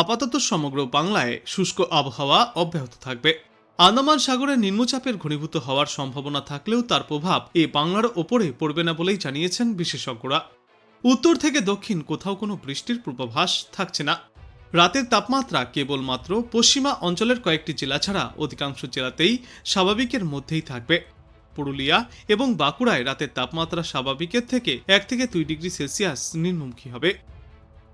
আপাতত সমগ্র বাংলায় শুষ্ক আবহাওয়া অব্যাহত থাকবে। আন্দামান সাগরে নিম্নচাপের ঘনীভূত হওয়ার সম্ভাবনা থাকলেও তার প্রভাব এ বাংলার ওপরে পড়বে না বলেই জানিয়েছেন বিশেষজ্ঞরা। উত্তর থেকে দক্ষিণ কোথাও কোনো বৃষ্টির পূর্বাভাস থাকছে না। রাতের তাপমাত্রা কেবলমাত্র পশ্চিমা অঞ্চলের কয়েকটি জেলা ছাড়া অধিকাংশ জেলাতেই স্বাভাবিকের মধ্যেই থাকবে। পুরুলিয়া এবং বাঁকুড়ায় রাতের তাপমাত্রা স্বাভাবিকের থেকে এক থেকে দুই ডিগ্রি সেলসিয়াস নিম্নমুখী হবে।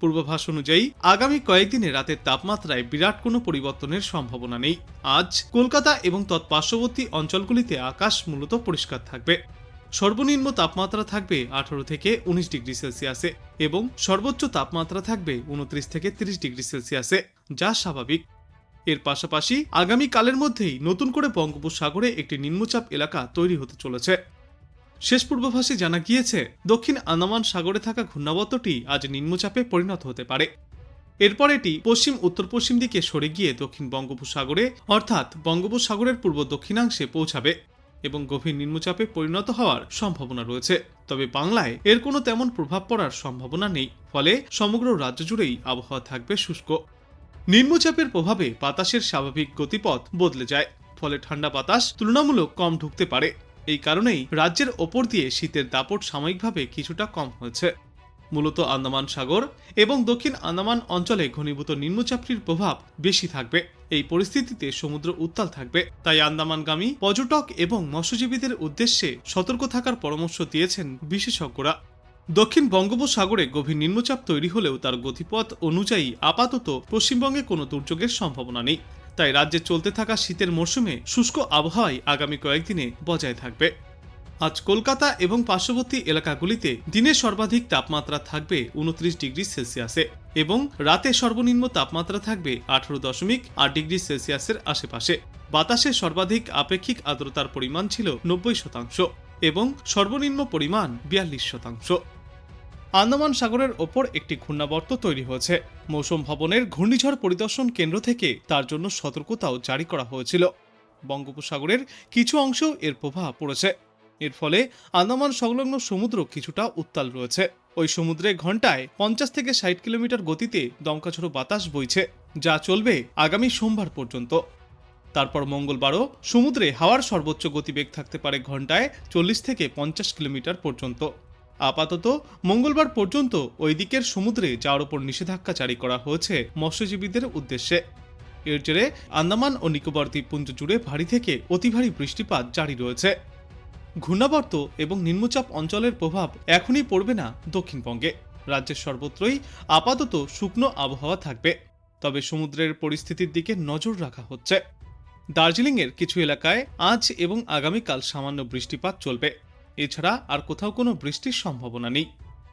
পূর্বাভাস অনুযায়ী, আগামী কয়েকদিনে রাতের তাপমাত্রায় বিরাট কোনো পরিবর্তনের সম্ভাবনা নেই। আজ কলকাতা এবং তৎপার্শ্ববর্তী অঞ্চলগুলিতে আকাশ মূলত পরিষ্কার থাকবে। সর্বনিম্ন তাপমাত্রা থাকবে আঠারো থেকে উনিশ ডিগ্রি সেলসিয়াসে এবং সর্বোচ্চ তাপমাত্রা থাকবে উনত্রিশ থেকে তিরিশ ডিগ্রি সেলসিয়াসে, যা স্বাভাবিক। এর পাশাপাশি আগামী কালের মধ্যেই নতুন করে বঙ্গোপসাগরে একটি নিম্নচাপ এলাকা তৈরি হতে চলেছে। শেষ পূর্বাভাসে জানা গিয়েছে, দক্ষিণ আন্দামান সাগরে থাকা ঘূর্ণাবর্তটি আজ নিম্নচাপে পরিণত হতে পারে। এরপর এটি পশ্চিম উত্তর পশ্চিম দিকে সরে গিয়ে দক্ষিণ বঙ্গোপসাগরে, অর্থাৎ বঙ্গোপসাগরের পূর্ব দক্ষিণাংশে পৌঁছাবে এবং গভীর নিম্নচাপে পরিণত হওয়ার সম্ভাবনা রয়েছে। তবে বাংলায় এর কোনো তেমন প্রভাব পড়ার সম্ভাবনা নেই, ফলে সমগ্র রাজ্য জুড়েই আবহাওয়া থাকবে শুষ্ক। নিম্নচাপের প্রভাবে বাতাসের স্বাভাবিক গতিপথ বদলে যায়, ফলে ঠান্ডা বাতাস তুলনামূলক কম ঢুকতে পারে। এই কারণেই রাজ্যের ওপর দিয়ে শীতের দাপট সাময়িকভাবে কিছুটা কম হয়েছে। মূলত আন্দামান সাগর এবং দক্ষিণ আন্দামান অঞ্চলে ঘনীভূত নিম্নচাপটির প্রভাব বেশি থাকবে। এই পরিস্থিতিতে সমুদ্র উত্তাল থাকবে। তাই আন্দামানগামী, পর্যটক এবং মৎস্যজীবীদের উদ্দেশ্যে সতর্ক থাকার পরামর্শ দিয়েছেন বিশেষজ্ঞরা। দক্ষিণ বঙ্গোপসাগরে গভীর নিম্নচাপ তৈরি হলেও তার গতিপথ অনুযায়ী আপাতত পশ্চিমবঙ্গে কোনো দুর্যোগের সম্ভাবনা নেই। তাই রাজ্যে চলতে থাকা শীতের মরশুমে শুষ্ক আবহাওয়াই আগামী কয়েকদিনে বজায় থাকবে। আজ কলকাতা এবং পার্শ্ববর্তী এলাকাগুলিতে দিনে সর্বাধিক তাপমাত্রা থাকবে উনত্রিশ ডিগ্রি সেলসিয়াসে এবং রাতে সর্বনিম্ন তাপমাত্রা থাকবে আঠারো দশমিক আট ডিগ্রি সেলসিয়াসের আশেপাশে। বাতাসে সর্বাধিক আপেক্ষিক আর্দ্রতার পরিমাণ ছিল নব্বই শতাংশ এবং সর্বনিম্ন পরিমাণ বিয়াল্লিশ শতাংশ। আন্দামান সাগরের ওপর একটি ঘূর্ণাবর্ত তৈরি হয়েছে। মৌসুম ভবনের ঘূর্ণিঝড় পরিদর্শন কেন্দ্র থেকে তার জন্য সতর্কতাও জারি করা হয়েছিল। বঙ্গোপসাগরের কিছু অংশেও এর প্রভাব পড়েছে। এর ফলে আন্দামান সংলগ্ন সমুদ্র কিছুটা উত্তাল রয়েছে। ওই সমুদ্রে ঘন্টায় পঞ্চাশ থেকে ষাট কিলোমিটার গতিতে দমকাঝোড়ো বাতাস বইছে, যা চলবে আগামী সোমবার পর্যন্ত। তারপর মঙ্গলবারও সমুদ্রে হাওয়ার সর্বোচ্চ গতিবেগ থাকতে পারে ঘন্টায় চল্লিশ থেকে পঞ্চাশ কিলোমিটার পর্যন্ত। আপাতত মঙ্গলবার পর্যন্ত ওই দিকের সমুদ্রে যাওয়ার উপর নিষেধাজ্ঞা জারি করা হয়েছে মৎস্যজীবীদের উদ্দেশ্যে। এর জেরে আন্দামান ও নিকোবর দ্বীপপুঞ্জ জুড়ে ভারী থেকে অতি ভারী বৃষ্টিপাত জারি রয়েছে। ঘূর্ণাবর্ত এবং নিম্নচাপ অঞ্চলের প্রভাব এখনই পড়বে না দক্ষিণবঙ্গে। রাজ্যের সর্বত্রই আপাতত শুকনো আবহাওয়া থাকবে, তবে সমুদ্রের পরিস্থিতির দিকে নজর রাখা হচ্ছে। দার্জিলিংয়ের কিছু এলাকায় আজ এবং আগামীকাল সামান্য বৃষ্টিপাত চলবে। এছাড়া আর কোথাও কোনো বৃষ্টির সম্ভাবনা নেই।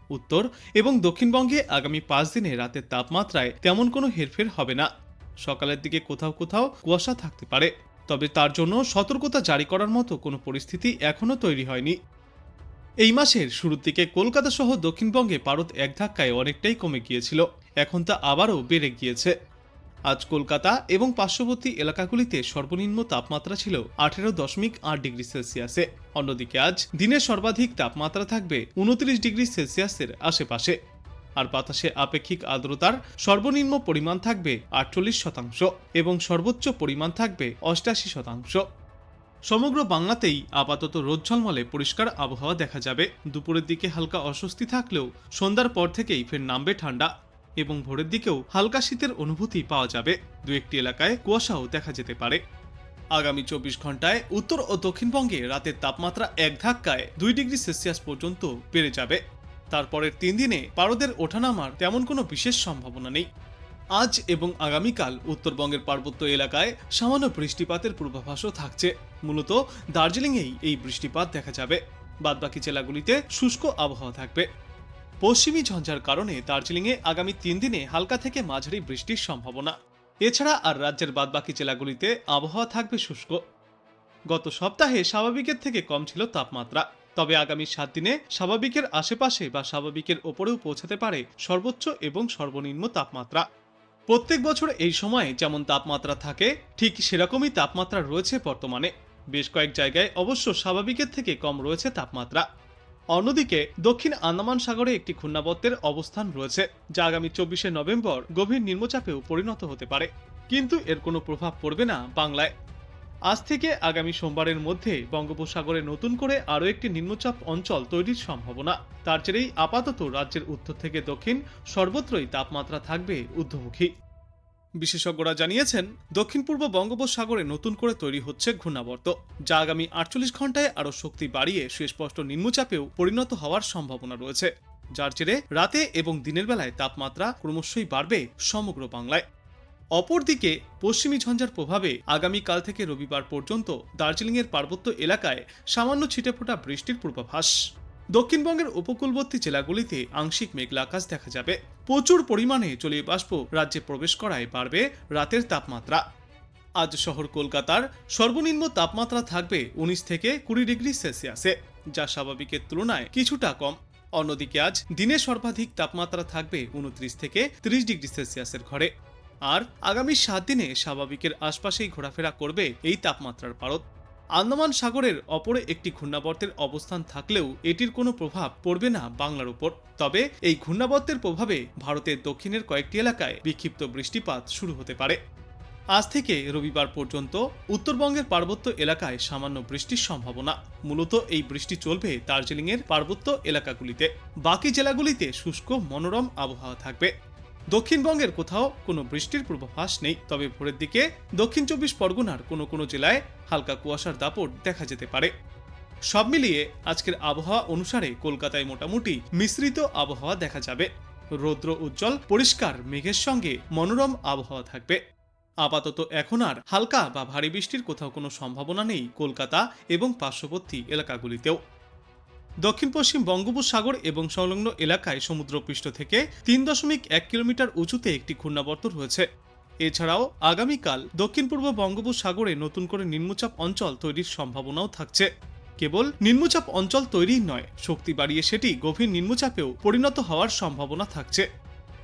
উত্তর এবং দক্ষিণবঙ্গে আগামী পাঁচ দিনে রাতের তাপমাত্রায় তেমন কোনো হেরফের হবে না। সকালের দিকে কোথাও কোথাও কুয়াশা থাকতে পারে, তবে তার জন্য সতর্কতা জারি করার মতো কোনো পরিস্থিতি এখনও তৈরি হয়নি। এই মাসের শুরুর দিকে কলকাতা সহ দক্ষিণবঙ্গে পারদ এক ধাক্কায় অনেকটাই কমে গিয়েছিল, এখন তা আবারও বেড়ে গিয়েছে। আজ কলকাতা এবং পার্শ্ববর্তী এলাকাগুলিতে সর্বনিম্ন তাপমাত্রা ছিল আঠেরো দশমিক আট ডিগ্রি সেলসিয়াসে। অন্যদিকে আজ দিনের সর্বাধিক তাপমাত্রা থাকবে উনত্রিশ ডিগ্রি সেলসিয়াসের আশেপাশে। আর বাতাসে আপেক্ষিক আর্দ্রতার সর্বনিম্ন পরিমাণ থাকবে আটচল্লিশ শতাংশ এবং সর্বোচ্চ পরিমাণ থাকবে অষ্টাশি শতাংশ। সমগ্র বাংলাতেই আপাতত রোদ ঝলমলে পরিষ্কার আবহাওয়া দেখা যাবে। দুপুরের দিকে হালকা অস্বস্তি থাকলেও সন্ধ্যার পর থেকেই ফের নামবে ঠান্ডা। এবং ভোরের দিকেও হালকা শীতের অনুভূতি পাওয়া যাবে। দু একটি এলাকায় কুয়াশাও দেখা যেতে পারে। আগামী চব্বিশ ঘন্টায় উত্তর ও দক্ষিণবঙ্গে রাতের তাপমাত্রা এক ধাক্কায় দুই ডিগ্রি সেলসিয়াস পর্যন্ত বেড়ে যাবে। তারপরের তিন দিনে পারদের ওঠানামার তেমন কোনো বিশেষ সম্ভাবনা নেই। আজ এবং আগামীকাল উত্তরবঙ্গের পার্বত্য এলাকায় সামান্য বৃষ্টিপাতের পূর্বাভাসও থাকছে। মূলত দার্জিলিংয়েই এই বৃষ্টিপাত দেখা যাবে। বাদবাকি জেলাগুলিতে শুষ্ক আবহাওয়া থাকবে। পশ্চিমী ঝঞ্ঝার কারণে দার্জিলিংয়ে আগামী তিন দিনে হালকা থেকে মাঝারি বৃষ্টির সম্ভাবনা। এছাড়া আর রাজ্যের বাদবাকি জেলাগুলিতে আবহাওয়া থাকবে শুষ্ক। গত সপ্তাহে স্বাভাবিকের থেকে কম ছিল তাপমাত্রা। তবে আগামী সাত দিনে স্বাভাবিকের আশেপাশে বা স্বাভাবিকের ওপরেও পৌঁছাতে পারে সর্বোচ্চ এবং সর্বনিম্ন তাপমাত্রা। প্রত্যেক বছর এই সময়ে যেমন তাপমাত্রা থাকে, ঠিক সেরকমই তাপমাত্রা রয়েছে বর্তমানে। বেশ কয়েক জায়গায় অবশ্য স্বাভাবিকের থেকে কম রয়েছে তাপমাত্রা। অন্যদিকে, দক্ষিণ আন্দামান সাগরে একটি ঘূর্ণাবর্তের অবস্থান রয়েছে, যা আগামী চব্বিশে নভেম্বর গভীর নিম্নচাপেও পরিণত হতে পারে। কিন্তু এর কোনো প্রভাব পড়বে না বাংলায়। আজ থেকে আগামী সোমবারের মধ্যে বঙ্গোপসাগরে নতুন করে আরও একটি নিম্নচাপ অঞ্চল তৈরির সম্ভাবনা। তার জেরেই আপাতত রাজ্যের উত্তর থেকে দক্ষিণ সর্বত্রই তাপমাত্রা থাকবে ঊর্ধ্বমুখী। বিশেষজ্ঞরা জানিয়েছেন, দক্ষিণ পূর্ব বঙ্গোপসাগরে নতুন করে তৈরি হচ্ছে ঘূর্ণাবর্ত, যা আগামী আটচল্লিশ ঘন্টায় আরও শক্তি বাড়িয়ে সুস্পষ্ট নিম্নচাপেও পরিণত হওয়ার সম্ভাবনা রয়েছে, যার জেরে রাতে এবং দিনের বেলায় তাপমাত্রা ক্রমশই বাড়বে সমগ্র বাংলায়। অপরদিকে, পশ্চিমী ঝঞ্ঝার প্রভাবে আগামীকাল থেকে রবিবার পর্যন্ত দার্জিলিংয়ের পার্বত্য এলাকায় সামান্য ছিটেফোঁটা বৃষ্টির পূর্বাভাস। দক্ষিণবঙ্গের উপকূলবর্তী জেলাগুলিতে আংশিক মেঘলা আকাশ দেখা যাবে। প্রচুর পরিমাণে জলীয় বাষ্প রাজ্যে প্রবেশ করায় বাড়বে রাতের তাপমাত্রা। আজ শহর কলকাতার সর্বনিম্ন তাপমাত্রা থাকবে উনিশ থেকে কুড়ি ডিগ্রি সেলসিয়াসে, যা স্বাভাবিকের তুলনায় কিছুটা কম। অন্যদিকে আজ দিনে সর্বাধিক তাপমাত্রা থাকবে উনত্রিশ থেকে ত্রিশ ডিগ্রি সেলসিয়াসের ঘরে। আর আগামী সাত দিনে স্বাভাবিকের আশপাশেই ঘোরাফেরা করবে এই তাপমাত্রার পারদ। আন্দামান সাগরের অপরে একটি ঘূর্ণাবর্তের অবস্থান থাকলেও এটির কোনো প্রভাব পড়বে না বাংলার উপর। তবে এই ঘূর্ণাবর্তের প্রভাবে ভারতের দক্ষিণের কয়েকটি এলাকায় বিক্ষিপ্ত বৃষ্টিপাত শুরু হতে পারে। আজ থেকে রবিবার পর্যন্ত উত্তরবঙ্গের পার্বত্য এলাকায় সামান্য বৃষ্টির সম্ভাবনা। মূলত এই বৃষ্টি চলবে দার্জিলিংয়ের পার্বত্য এলাকাগুলিতে। বাকি জেলাগুলিতে শুষ্ক, মনোরম আবহাওয়া থাকবে। দক্ষিণবঙ্গের কোথাও কোনো বৃষ্টির পূর্বাভাস নেই, তবে ভোরের দিকে দক্ষিণ চব্বিশ পরগনার কোনো কোনো জেলায় হালকা কুয়াশার দাপট দেখা যেতে পারে। সব মিলিয়ে আজকের আবহাওয়া অনুসারে কলকাতায় মোটামুটি মিশ্রিত আবহাওয়া দেখা যাবে। রৌদ্র উজ্জ্বল, পরিষ্কার, মেঘের সঙ্গে মনোরম আবহাওয়া থাকবে। আপাতত এখন আর হালকা বা ভারী বৃষ্টির কোথাও কোনো সম্ভাবনা নেই কলকাতা এবং পার্শ্ববর্তী এলাকাগুলিতেও। দক্ষিণ পশ্চিম বঙ্গোপসাগর এবং সংলগ্ন এলাকায় সমুদ্রপৃষ্ঠ থেকে তিন দশমিক এক কিলোমিটার উঁচুতে একটি ঘূর্ণাবর্ত রয়েছে এছাড়াও আগামীকাল দক্ষিণ পূর্ব বঙ্গোপসাগরে নতুন করে নিম্নচাপ অঞ্চল তৈরির সম্ভাবনাও থাকছে। কেবল নিম্নচাপ অঞ্চল তৈরিই নয়, শক্তি বাড়িয়ে সেটি গভীর নিম্নচাপেও পরিণত হওয়ার সম্ভাবনা থাকছে।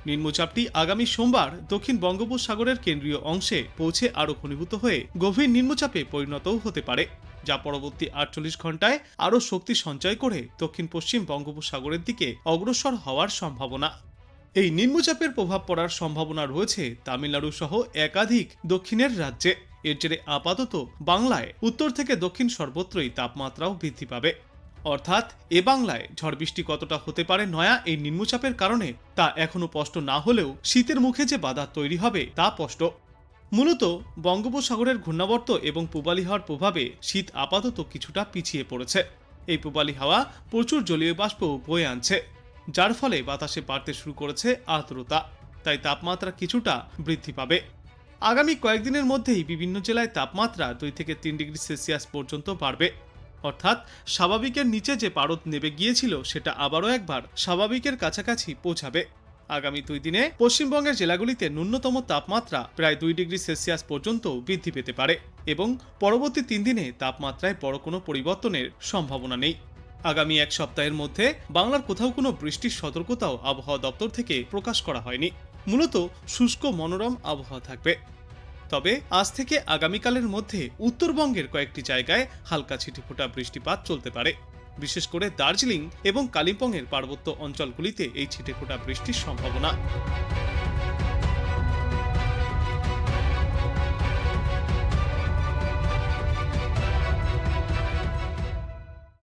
নিম্নচাপটি আগামী সোমবার দক্ষিণ বঙ্গোপসাগরের কেন্দ্রীয় অংশে পৌঁছে আরও ঘনীভূত হয়ে গভীর নিম্নচাপে পরিণতও হতে পারে। যা পরবর্তী আটচল্লিশ ঘন্টায় আরও শক্তি সঞ্চয় করে দক্ষিণ পশ্চিম বঙ্গোপসাগরের দিকে অগ্রসর হওয়ার সম্ভাবনা। এই নিম্নচাপের প্রভাব পড়ার সম্ভাবনা রয়েছে তামিলনাড়ু সহ একাধিক দক্ষিণের রাজ্যে। এর জেরে আপাতত বাংলায় উত্তর থেকে দক্ষিণ সর্বত্রই তাপমাত্রাও বৃদ্ধি পাবে। অর্থাৎ এ বাংলায় ঝড় বৃষ্টি কতটা হতে পারে নয়া এই নিম্নচাপের কারণে তা এখনও স্পষ্ট না হলেও শীতের মুখে যে বাধা তৈরি হবে তা স্পষ্ট। মূলত বঙ্গোপসাগরের ঘূর্ণাবর্ত এবং পূবালি হাওয়ার প্রভাবে শীত আপাতত কিছুটা পিছিয়ে পড়েছে। এই পূবালি হাওয়া প্রচুর জলীয় বাষ্প বয়ে আনছে, যার ফলে বাতাসে বাড়তে শুরু করেছে আর্দ্রতা, তাই তাপমাত্রা কিছুটা বৃদ্ধি পাবে। আগামী কয়েকদিনের মধ্যেই বিভিন্ন জেলায় তাপমাত্রা দুই থেকে তিন ডিগ্রি সেলসিয়াস পর্যন্ত বাড়বে। অর্থাৎ স্বাভাবিকের নিচে যে পারদ নেমে গিয়েছিল সেটা আবারও একবার স্বাভাবিকের কাছাকাছি পৌঁছাবে। আগামী দুই দিনে পশ্চিমবঙ্গের জেলাগুলিতে ন্যূনতম তাপমাত্রা প্রায় দুই ডিগ্রি সেলসিয়াস পর্যন্ত বৃদ্ধি পেতে পারে এবং পরবর্তী তিন দিনে তাপমাত্রায় বড় কোনো পরিবর্তনের সম্ভাবনা নেই। আগামী এক সপ্তাহের মধ্যে বাংলার কোথাও কোনো বৃষ্টির সতর্কতাও আবহাওয়া দপ্তর থেকে প্রকাশ করা হয়নি। মূলত শুষ্ক মনোরম আবহাওয়া থাকবে। তবে আজ থেকে আগামীকালের মধ্যে উত্তরবঙ্গের কয়েকটি জায়গায় হালকা ছিটিফোঁটা বৃষ্টিপাত চলতে পারে। বিশেষ করে দার্জিলিং এবং কালিম্পংয়ের পার্বত্য অঞ্চলগুলিতে এই ছিটেফোঁটা বৃষ্টির সম্ভাবনা।